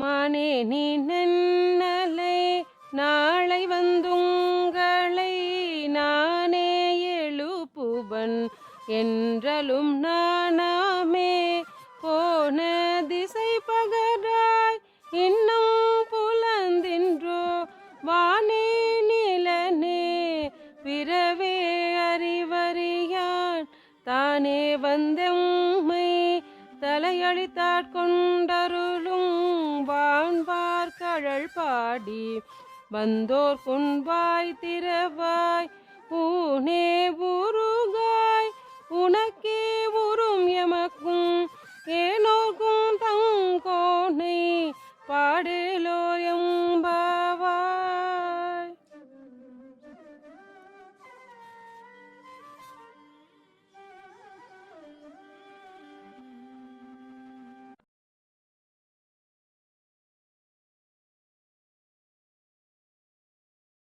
மானே நீ நன்னலை நாளை வந்துங்களை நானே எழுப்புவன். என்றலும் நானாமே போன திசை பகராய் இன்னும் புலந்தின்றோ. வானே நிலனே பிறவே அறிவறியான். தானே வந்தெம்மை தலையழித்தாட்கொண்டருளும் வான்பார் பாடி வந்தோர் குன்பாய் திறவாய் பூனே